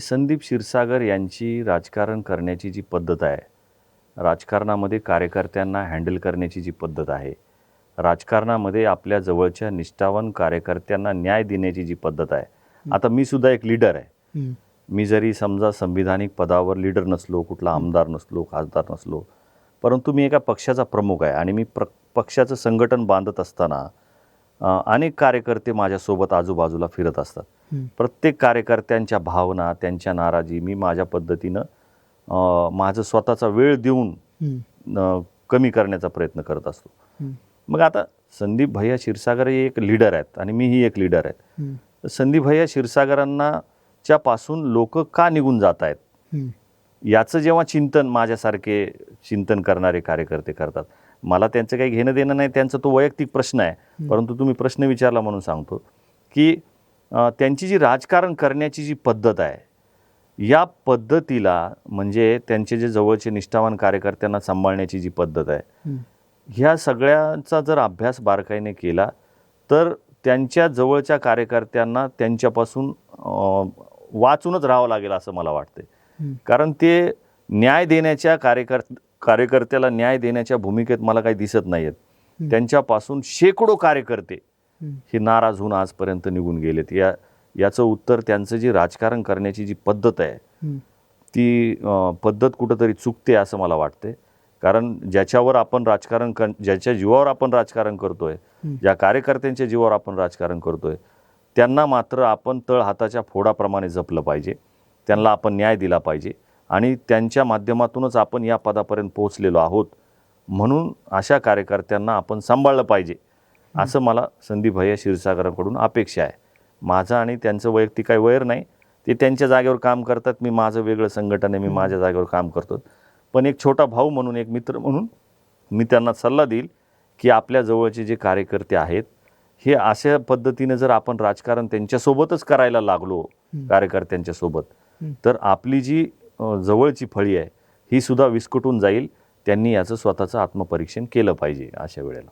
संदीप क्षीरसागर यांची राजकारण करण्याची जी पद्धत आहे राजकारणामध्ये कार्यकर्त्यांना हँडल करण्याची जी पद्धत आहे राजकारणामध्ये आपल्या जवळच्या निष्ठावान कार्यकर्त्यांना न्याय देण्याची जी पद्धत आहे. आता मी सुद्धा एक लीडर आहे. मी जरी समजा संविधानिक पदावर लीडर नसलो कुठला आमदार नसलो खासदार नसलो परंतु मी एका पक्षाचा प्रमुख आहे आणि मी प्र पक्षाचं संघटन बांधत असताना अनेक कार्यकर्ते माझ्यासोबत आजूबाजूला फिरत असतात. प्रत्येक कार्यकर्त्यांच्या भावना त्यांच्या नाराजी मी माझ्या पद्धतीनं माझं स्वतःचा वेळ देऊन कमी करण्याचा प्रयत्न करत असतो. मग आता संदीप भैया क्षीरसागर हे एक लीडर आहेत आणि मीही एक लीडर आहेत हम्म. तर संदीप भैया क्षीरसागरांना च्या पासून लोक का निघून जात आहेत. याचं जेव्हा चिंतन माझ्यासारखे चिंतन करणारे कार्यकर्ते करतात मला त्यांचं काही घेणं देणं नाही त्यांचा तो वैयक्तिक प्रश्न आहे परंतु तुम्ही प्रश्न विचारला म्हणून सांगतो की त्यांची जी राजकारण करण्याची जी पद्धत आहे या पद्धतीला म्हणजे त्यांचे जे जवळचे निष्ठावान कार्यकर्त्यांना सांभाळण्याची जी पद्धत आहे. ह्या सगळ्यांचा जर अभ्यास बारकाईने केला तर त्यांच्या जवळच्या कार्यकर्त्यांना त्यांच्यापासून वाचूनच राहावं लागेल असं मला वाटते. कारण ते न्याय देण्याच्या कार्यकर कार्यकर्त्याला न्याय देण्याच्या भूमिकेत मला काही दिसत नाही आहेत त्यांच्यापासून शेकडो कार्यकर्ते. हे नाराज होऊन आजपर्यंत निघून गेलेत या याचं उत्तर त्यांचं जी राजकारण करण्याची जी पद्धत आहे. ती पद्धत कुठंतरी चुकते असं मला वाटते कारण ज्याच्यावर आपण राजकारण कर ज्याच्या जीवावर आपण राजकारण करतोय. ज्या कार्यकर्त्यांच्या जीवावर आपण राजकारण करतोय त्यांना मात्र आपण तळ हाताच्या फोडाप्रमाणे जपलं पाहिजे त्यांना आपण न्याय दिला पाहिजे आणि त्यांच्या माध्यमातूनच आपण या पदापर्यंत पोहोचलेलो आहोत. म्हणून अशा कार्यकर्त्यांना आपण सांभाळलं पाहिजे असं मला संदीप भैया क्षीरसागरांकडून अपेक्षा आहे. माझं आणि त्यांचं वैयक्तिक काही वैर नाही ते त्यांच्या जागेवर काम करतात मी माझं वेगळं संघटन आहे मी माझ्या जागेवर काम करतो. पण एक छोटा भाऊ म्हणून एक मित्र म्हणून मी त्यांना सल्ला देईल की आपल्या जवळचे जे कार्यकर्ते आहेत हे अशा पद्धतीने जर आपण राजकारण त्यांच्यासोबतच करायला लागलो कार्यकर्त्यांच्या सोबत. तर आपली जी जवळची फळी आहे ही सुद्धा विस्कटून जाईल. त्यांनी याचं स्वतःचं आत्मपरीक्षण केलं पाहिजे अशा वेळेला.